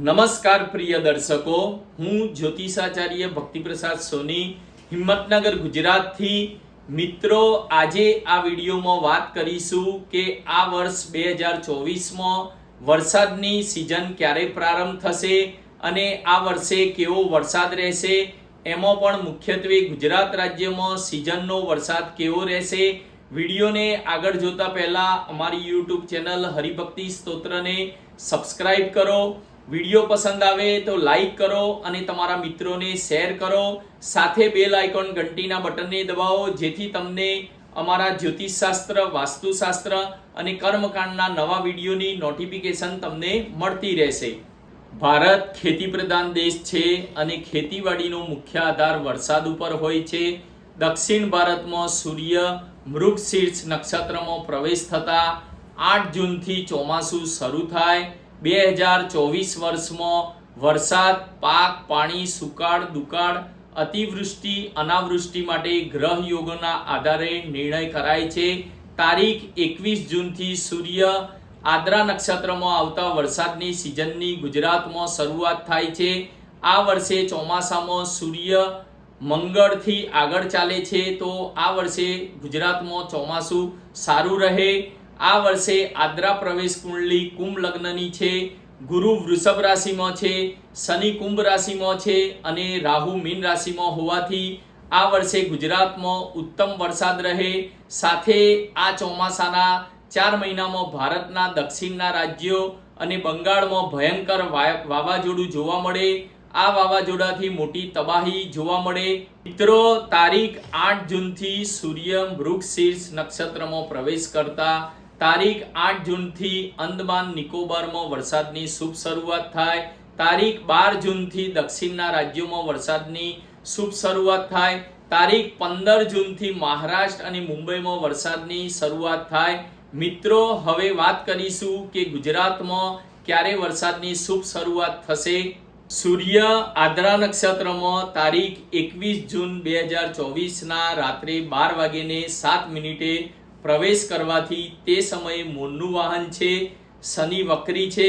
નમસ્કાર પ્રિય દર્શકો, હું જ્યોતિષાચાર્ય ભક્તિપ્રસાદ સોની, હિંમતનગર, ગુજરાતથી. મિત્રો, આજે આ વિડીયોમાં વાત કરીશું કે આ વર્ષ બે હજાર ચોવીસમાં વરસાદની સિઝન ક્યારે પ્રારંભ થશે અને આ વર્ષે કેવો વરસાદ રહેશે? એમાં પણ મુખ્યત્વે ગુજરાત રાજ્યમાં સિઝનનો વરસાદ કેવો રહેશે? વિડીયોને આગળ જોતા પહેલાં અમારી યુટ્યુબ ચેનલ હરિભક્તિ સ્તોત્રને સબસ્ક્રાઈબ કરો. વીડિયો પસંદ આવે તો લાઈક કરો અને તમારા મિત્રોને શેર કરો. સાથે બેલ આઇકોન ઘંટીના બટનને દબાવો, જેથી તમને અમારા જ્યોતિષશાસ્ત્ર, વાસ્તુશાસ્ત્ર અને કર્મકાંડના નવા વિડીયોની નોટિફિકેશન તમને મળતી રહેશે. ભારત ખેતી પ્રધાન દેશ છે અને ખેતીવાડીનો મુખ્ય આધાર વરસાદ ઉપર હોય છે. દક્ષિણ ભારતમાં સૂર્ય મૃગશીર્ષ નક્ષત્રમાં પ્રવેશ થતા આઠ જૂનથી ચોમાસું શરૂ થાય. બે હજાર ચોવીસ વર્ષમાં વરસાદ, પાક, પાણી, સુકાળ, દુકાળ, અતિવૃષ્ટિ, અનાવૃષ્ટિ માટે ગ્રહ યોગોના આધારે નિર્ણય કરાય છે. તારીખ એકવીસ જૂનથી સૂર્ય આદ્રા નક્ષત્રમાં આવતા વરસાદની સિઝનની ગુજરાતમાં શરૂઆત થાય છે. આ વર્ષે ચોમાસામાં સૂર્ય મંગળથી આગળ ચાલે છે તો આ વર્ષે ગુજરાતમાં ચોમાસું સારું રહે. આ વર્ષે આદ્રા પ્રવેશ કુંડલી કુંભ લગ્નની છે, ગુરુ વૃષભ રાશિમાં છે, શનિ કુંભ રાશિમાં છે અને રાહુ મીન રાશિમાં હોવાથી આ વર્ષે ગુજરાતમાં ઉત્તમ વરસાદ રહે. સાથે આ ચોમાસાના ચાર મહિનામાં ભારતના દક્ષિણના રાજ્યો અને બંગાળમાં ભયંકર વાવાઝોડું જોવા મળે. આ વાવાઝોડાથી મોટી તબાહી જોવા મળે. મિત્રો, તારીખ આઠ જૂનથી સૂર્ય મૃગશીર્ષ નક્ષત્રમાં પ્રવેશ કરતા તારીખ આઠ જૂનથી અંદમાન નિકોબારમાં વરસાદની શુભ શરૂઆત થાય. તારીખ બાર જૂનથી દક્ષિણના રાજ્યોમાં વરસાદની શુભ શરૂઆત થાય. તારીખ પંદર જૂનથી મહારાષ્ટ્ર અને મુંબઈમાં વરસાદની શરૂઆત થાય. મિત્રો, હવે વાત કરીશું કે ગુજરાતમાં ક્યારે વરસાદની શુભ શરૂઆત થશે. સૂર્ય આદ્રા નક્ષત્રમાં તારીખ એકવીસ જૂન બે હજાર ચોવીસના રાત્રે બાર વાગ્યે સાત મિનિટે પ્રવેશ કરવાથી તે સમયે મોનનું વાહન છે, શનિ વક્રી છે,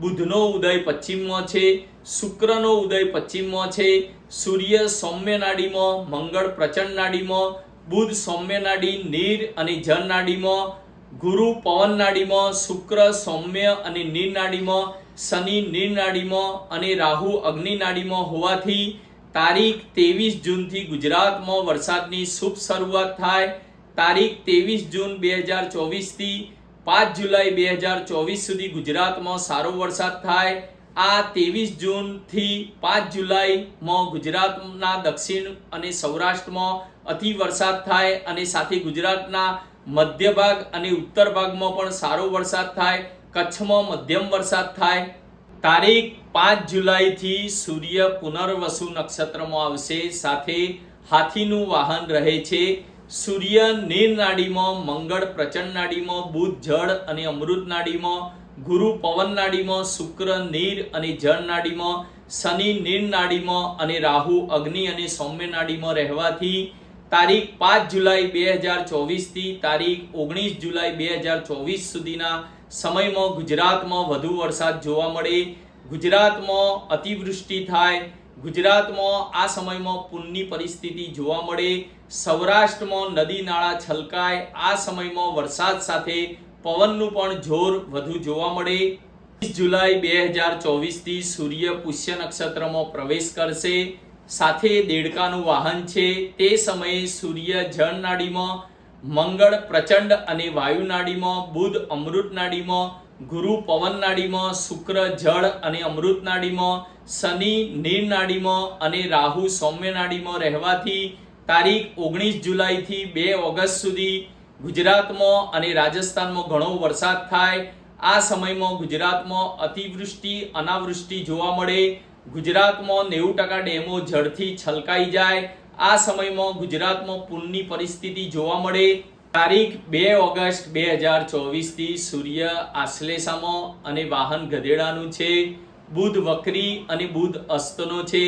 બુધનો ઉદય પશ્ચિમમાં છે, શુક્રનો ઉદય પશ્ચિમમાં છે, સૂર્ય સૌમ્ય નાડીમાં, મંગળ પ્રચંડ નાડીમાં, બુધ સૌમ્ય નાડી, નીર અને જળ નાડીમાં, ગુરુ પવન નાડીમાં, શુક્ર સૌમ્ય અને નીર નાડીમાં, શનિ નીર નાડીમાં અને રાહુ અગ્નિ નાડીમાં હોવાથી તારીખ ત્રેવીસ જૂનથી ગુજરાતમાં વરસાદની શુભ શરૂઆત થાય. તારીખ ત્રેવીસ જૂન બે હજાર ચોવીસથી પાંચ જુલાઈ બે હજાર ચોવીસ સુધી ગુજરાતમાં સારો વરસાદ થાય. આ ત્રેવીસ જૂનથી પાંચ જુલાઈમાં ગુજરાતના દક્ષિણ અને સૌરાષ્ટ્રમાં અતિ વરસાદ થાય અને સાથે ગુજરાતના મધ્ય ભાગ અને ઉત્તર ભાગમાં પણ સારો વરસાદ થાય. કચ્છમાં મધ્યમ વરસાદ થાય. તારીખ પાંચ જુલાઈથી સૂર્ય પુનર્વસુ નક્ષત્રમાં આવશે. સાથે હાથીનું વાહન રહે છે. સૂર્ય નીર નાડીમાં, મંગળ પ્રચંડ નાડીમાં, બુધ જળ અને અમૃત નાડીમાં, ગુરુ પવન નાડીમાં, શુક્ર નીર અને જળ નાડીમાં, શનિ નીર નાડીમાં અને રાહુ અગ્નિ અને સૌમ્ય નાડીમાં રહેવાથી તારીખ પાંચ જુલાઈ બે હજાર ચોવીસથી તારીખ ઓગણીસ જુલાઈ બે હજાર ચોવીસ સુધીના સમયમાં ગુજરાતમાં વધુ વરસાદ જોવા મળે. ગુજરાતમાં અતિવૃષ્ટિ થાય. ગુજરાતમાં આ સમયમાં પૂરની પરિસ્થિતિ જોવા મળે. સૌરાષ્ટ્રમાં નદી નાળા છલકાય. આ સમયમાં વરસાદ સાથે પવનનું પણ જોર વધુ જોવા મળે. જુલાઈ બે હજાર ચોવીસથી સૂર્ય પુષ્ય નક્ષત્રમાં પ્રવેશ કરશે. સાથે દેડકાનું વાહન છે. તે સમયે સૂર્ય જળનાડીમાં મંગળ પ્રચંડ અને વાયુનાડીમાં બુધ અમૃતનાડીમાં ગુરુ પવન નાડીમાં, શુક્ર જળ અને અમૃત નાડીમાં, શનિ નીર નાડીમાં અને રાહુ સૌમ્ય નાડીમાં રહેવાથી તારીખ ઓગણીસ જુલાઈથી બે ઓગસ્ટ સુધી ગુજરાતમાં અને રાજસ્થાનમાં ઘણો વરસાદ થાય. આ સમયમાં ગુજરાતમાં અતિવૃષ્ટિ, અનાવૃષ્ટિ જોવા મળે. ગુજરાતમાં નેવું ટકા ડેમો જળથી છલકાઈ જાય. આ સમયમાં ગુજરાતમાં પૂરની પરિસ્થિતિ જોવા મળે. તારીખ બે ઓગસ્ટ બે હજાર ચોવીસથી સૂર્ય આશ્લેષામાં અને વાહન ગધેડાનું છે. બુધ વક્રી અને બુધ અસ્તનો છે.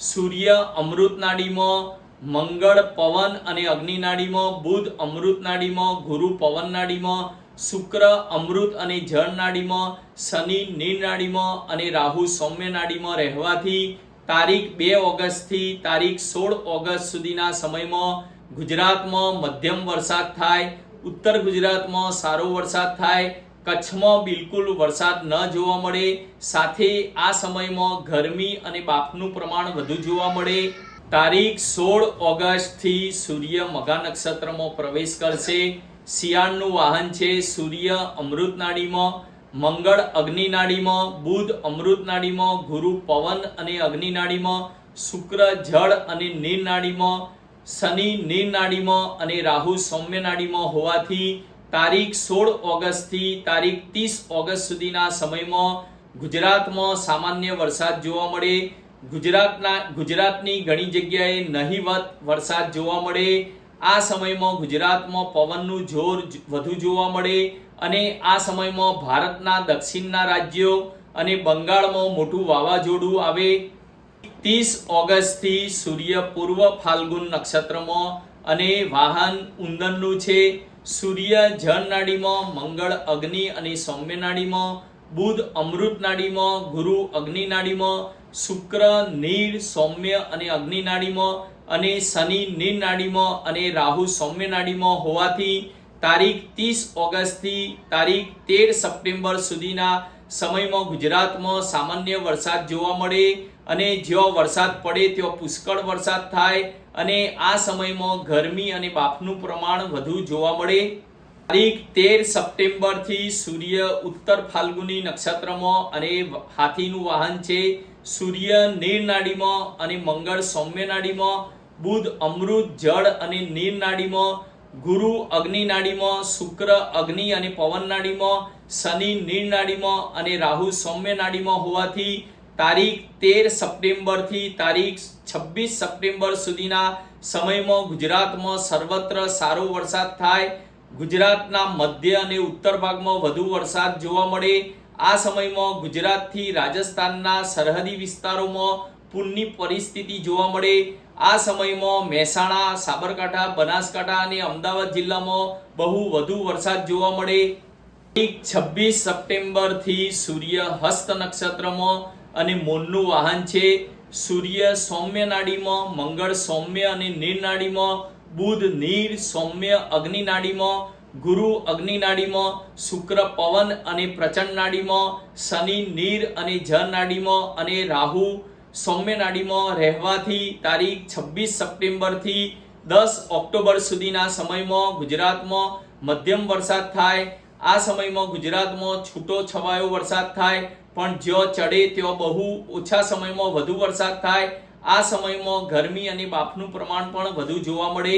સૂર્ય અમૃત નાડીમાં મંગળ પવન અને અગ્નિનાડીમાં, બુધ અમૃતનાડીમાં, ગુરુ પવનનાડીમાં, શુક્ર અમૃત અને જળનાડીમાં, શનિ નીર નાડીમાં અને રાહુ સૌમ્યનાડીમાં રહેવાથી તારીખ બે ઓગસ્ટથી તારીખ સોળ ઓગસ્ટ સુધીના સમયમાં ગુજરાતમાં મધ્યમ વરસાદ થાય, ઉત્તર ગુજરાતમાં સારો વરસાદ થાય, કચ્છમાં બિલકુલ વરસાદ ન જોવા મળે, સાથે આ સમયમાં ગરમી અને બાફનું પ્રમાણ વધુ જોવા મળે તારીખ સોળ ઓગસ્ટથી સૂર્ય મઘા નક્ષત્રમાં પ્રવેશ કરશે. શિયાળનું વાહન છે સૂર્ય અમૃત નાડીમાં, મંગળ અગ્નિ નાડીમાં, બુધ અમૃત નાડીમાં, ગુરુ પવન અને અગ્નિ નાડીમાં, શુક્ર જળ અને નીર નાડીમાં, શનિ નીર નાડીમાં અને રાહુ સૌમ્ય નાડીમાં હોવાથી તારીખ સોળ ઓગસ્ટથી તારીખ ત્રીસ ઓગસ્ટ સુધીના સમયમાં ગુજરાતમાં સામાન્ય વરસાદ જોવા મળે. ગુજરાતના ગુજરાતની ઘણી જગ્યાએ નહીવત વરસાદ જોવા મળે. આ સમયમાં ગુજરાતમાં પવનનું જોર વધુ જોવા મળે અને આ સમયમાં ભારતના દક્ષિણના રાજ્યો અને બંગાળમાં મોટું વાવાઝોડું આવે. ત્રીસ ઓગસ્ટથી સૂર્ય પૂર્વ ફાલ્ગુન નક્ષત્રમાં અને વાહન ઉંદરનું છે. સૂર્ય જળનાડીમાં મંગળ અગ્નિ અને સૌમ્ય નાડીમાં બુધ અમૃત નાડીમાં ગુરુ અગ્નિ નાડીમાં શુક્ર નીર સૌમ્ય અને અગ્નિ નાડીમાં અને શનિ નીર નાડીમાં અને રાહુ સૌમ્ય નાડીમાં હોવાથી તારીખ ત્રીસ ઓગસ્ટથી તારીખ તેર સપ્ટેમ્બર સુધીના સમયમાં ગુજરાતમાં સામાન્ય વરસાદ જોવા મળે અને જેવો વરસાદ પડે તેવો પુષ્કળ વરસાદ થાય અને આ સમયમાં ગરમી અને બાફનું પ્રમાણ વધુ જોવા મળે. તારીખ તેર સપ્ટેમ્બરથી સૂર્ય ઉત્તર ફાલ્ગુની નક્ષત્રમાં અને હાથીનું વાહન છે. સૂર્ય, નીર નાડીમાં અને મંગળ સૌમ્ય નાડીમાં, બુધ, અમૃત, જળ અને નીર નાડીમાં, ગુરુ, અગ્નિ નાડીમાં, શુક્ર, અગ્નિ અને પવન નાડીમાં, શનિ, નીર નાડીમાં અને રાહુ સૌમ્ય નાડીમાં હોવાથી તારીખ તેર સપ્ટેમ્બરથી તારીખ છવ્વીસ સપ્ટેમ્બર સુધીના સમયમાં ગુજરાતમાં સર્વત્ર સારો વરસાદ થાય. ગુજરાતના મધ્ય અને ઉત્તર ભાગમાં વધુ વરસાદ જોવા મળે. આ સમયમાં ગુજરાતથી રાજસ્થાનના સરહદી વિસ્તારોમાં પૂરની પરિસ્થિતિ જોવા મળે. આ સમયમાં મહેસાણા, સાબરકાંઠા, બનાસકાંઠા અને અમદાવાદ જિલ્લામાં બહુ વધુ વરસાદ જોવા મળે. એક છવ્વીસ સપ્ટેમ્બરથી સૂર્ય હસ્ત નક્ષત્રમાં અને મોનનું વાહન છે. સૂર્ય સૌમ્ય નાડીમાં મંગળ સૌમ્ય અને નીર નાડીમાં, બુધ નીર સૌમ્ય અગ્નિ નાડીમાં ગુરુ અગ્નિ નાડીમાં, શુક્ર પવન અને પ્રચંડ નાડીમાં, શનિ નીર અને જળ નાડીમાં અને રાહુ સૌમ્ય નાડીમાં રહેવાથી તારીખ છવ્વીસ સપ્ટેમ્બરથી દસ ઓક્ટોબર સુધીના સમયમાં ગુજરાતમાં મધ્યમ વરસાદ થાય. આ સમયમાં ગુજરાતમાં છૂટો છવાયો વરસાદ થાય. પણ જ્યાં ચડે ત્યાં બહુ ઓછા સમયમાં વધુ વરસાદ થાય. આ સમયમાં ગરમી અને બાફનું પ્રમાણ પણ વધુ જોવા મળે.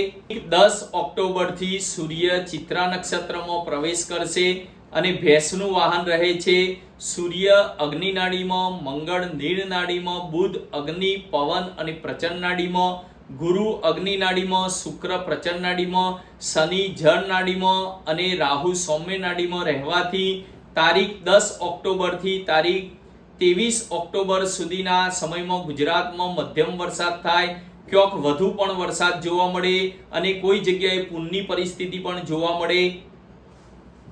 દસ ઓક્ટોબરથી સૂર્ય ચિત્રા નક્ષત્રમાં પ્રવેશ કરશે અને ભેંસનું વાહન રહે છે. સૂર્ય અગ્નિ નાડીમાં, મંગળ નીર નાડીમાં, બુધ અગ્નિ, પવન અને પ્રચંડ નાડીમાં, ગુરુ અગ્નિ નાડીમાં, શુક્ર પ્રચંડ નાડીમાં, શનિ જળ નાડીમાં અને રાહુ સૌમ્ય નાડીમાં રહેવાથી તારીખ દસ ઓક્ટોબરથી તારીખ ત્રેવીસ ઓક્ટોબર સુધીના સમયમાં ગુજરાતમાં મધ્યમ વરસાદ થાય, ક્યાંક વધુ પણ વરસાદ જોવા મળે અને કોઈ જગ્યાએ પૂરની પરિસ્થિતિ પણ જોવા મળે.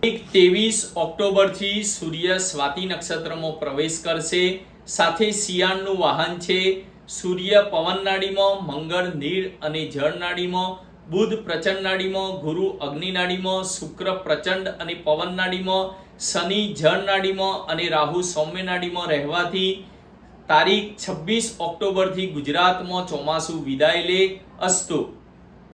એક ત્રેવીસ ઓક્ટોબરથી સૂર્ય સ્વાતિ નક્ષત્રમાં પ્રવેશ કરશે. સાથે શિયાળનું વાહન છે. સૂર્ય પવન નાડીમાં મંગળ નીર અને જળ નાડીમાં, બુધ પ્રચંડ નાડીમાં, ગુરુ અગ્નિ નાડીમાં, શુક્ર પ્રચંડ અને પવન નાડીમાં શનિ જળનાડીમાં અને રાહુ સૌમ્યનાડીમાં રહેવાથી તારીખ છવ્વીસ ઓક્ટોબરથી ગુજરાતમાં ચોમાસું વિદાય લે. અસ્તુ.